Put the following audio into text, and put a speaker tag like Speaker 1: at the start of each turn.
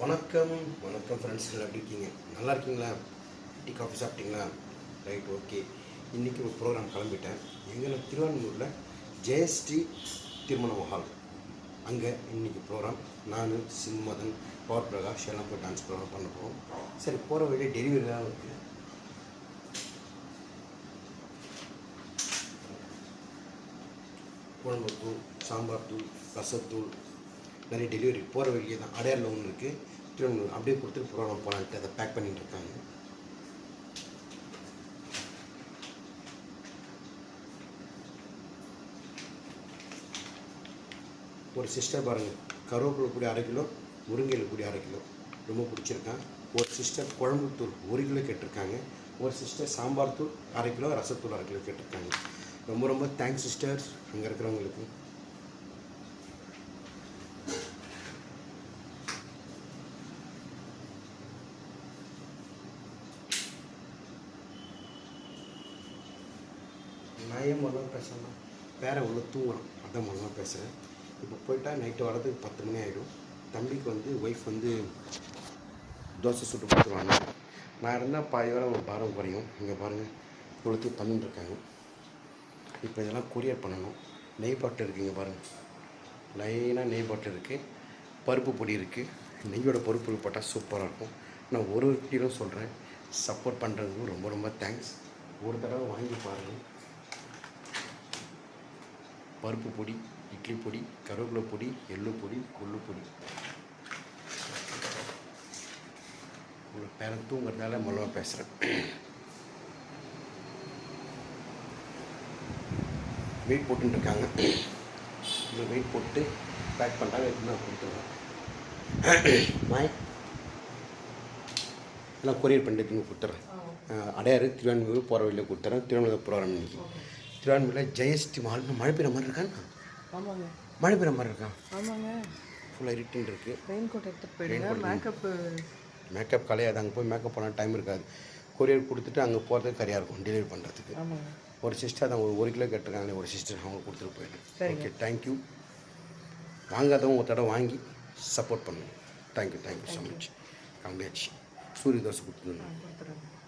Speaker 1: வணக்கம் வணக்கம் ஃப்ரெண்ட்ஸ் எல்லாம் எப்படி இருக்கீங்க நல்லா இருக்கீங்களா டீ காஃபி சாப்பிட்டீங்களா ரைட் ஓகே இன்றைக்கி ஒரு ப்ரோக்ராம் கிளம்பிட்டேன் எங்களை திருவான்மூரில் ஜெயஸ்ரீ திருமண ஹால் அங்கே இன்றைக்கி ப்ரோக்ராம் நான் சிம்மதன் பவர் பிரகாஷ் எல்லாம் போய் டான்ஸ் ப்ரோக்ராம் பண்ண போகிறோம் சரி போகிற வழியே டெலிவரி தான் இருக்குது தூள் சாம்பார் தூள் ரசத்தூள் நிறைய டெலிவரி போகிற வழியே தான் அடையாளில் ஒன்று இருக்குது திருவண்ணூர் அப்படியே கொடுத்துட்டு போகலாம் போகலான்ட்டு அதை பேக் பண்ணிகிட்டு இருக்காங்க ஒரு சிஸ்டர் பாருங்கள் கருவேப்பிலை கூடிய அரை கிலோ முருங்கையில் கூடிய அரை கிலோ ரொம்ப பிடிச்சிருக்கான் ஒரு சிஸ்டர் குழம்பு தூள் ஒரு கிலோ கேட்டிருக்காங்க ஒரு சிஸ்டர் சாம்பார் தூள் அரை கிலோ ரசத்தூள் அரை கிலோ கேட்டிருக்காங்க ரொம்ப ரொம்ப தேங்க்ஸ் சிஸ்டர்ஸ் அங்கே இருக்கிறவங்களுக்கு நான் ஏன் முதல்ல பேசுகிறேன்னா வேற ஒன்று தூங்குறான் அதான் முதல்ல பேசுகிறேன் இப்போ போயிட்டால் நைட்டு வரதுக்கு பத்து மணி ஆகிடும் தம்பிக்கு வந்து ஒய்ஃப் வந்து தோசை சுட்டு கொடுத்துருவாங்க நான் இருந்தால் பாதியோட ஒரு பாரம் குறையும் இங்கே பாருங்கள் கொளுத்து பண்ணிட்டுருக்காங்க இப்போ இதெல்லாம் கொரியர் பண்ணணும் நெய் பாட்டு இருக்குது இங்கே பாருங்கள் லைனாக நெய் பாட்டு இருக்குது பருப்பு பொடி இருக்குது நெய்யோட பருப்பு போட்டால் சூப்பராக இருக்கும் நான் ஒரு ஒரு சொல்கிறேன் சப்போர்ட் பண்ணுறதுக்கும் ரொம்ப ரொம்ப தேங்க்ஸ் ஒரு தடவை வாங்கி பாருங்கள் பருப்பு பொடி இட்லி பொடி கருவேப்பிலை பொடி எள்ளு பொடி கொள்ளு பொடி உங்களுக்கு பேரன் தூங்குறதால மொழவாக பேசுகிறேன் வெயிட் போட்டுருக்காங்க இன்னும் வெயிட் போட்டு பேக் பண்ணுறாங்க எப்படின்னா கொடுத்துருவேன் மாய் எல்லாம் கொரியர் பண்ணுறதுக்கு கொடுத்துட்றேன் அடையாறு திருவான்மையூர் போகிற வழியில் கொடுத்துட்றேன் திருவண்ணாமலை ப்ரோக்ராம் இன்றைக்கி திருவான்மையில் ஜெயஸ்டி மால்னு மழை பெய்ற மாதிரி இருக்காங்க மழை பெய்கிற மாதிரி இருக்கான் ஆமாங்க ஃபுல்லாக ரிட்டன் இருக்குது
Speaker 2: ரெயின் கோட் எடுத்துகிட்டு போயிடுங்க மேக்கப்
Speaker 1: மேக்கப் uh, கலையாது அங்கே போய் மேக்கப் பண்ண டைம் இருக்காது கொரியர் கொடுத்துட்டு அங்கே போகிறதுக்கு கரையாக இருக்கும் டெலிவரி பண்ணுறதுக்கு ஒரு சிஸ்டர் அதை ஒரு கிலோ கேட்டிருக்காங்களே ஒரு சிஸ்டர் அவங்க கொடுத்துட்டு போயிடுறேன் ஓகே தேங்க்யூ வாங்காதவங்க ஒரு தடவை வாங்கி சப்போர்ட் பண்ணுங்க தேங்க்யூ தேங்க்யூ ஸோ மச் கம்மியாச்சு சூரிய தோசை கொடுத்துருந்தாங்க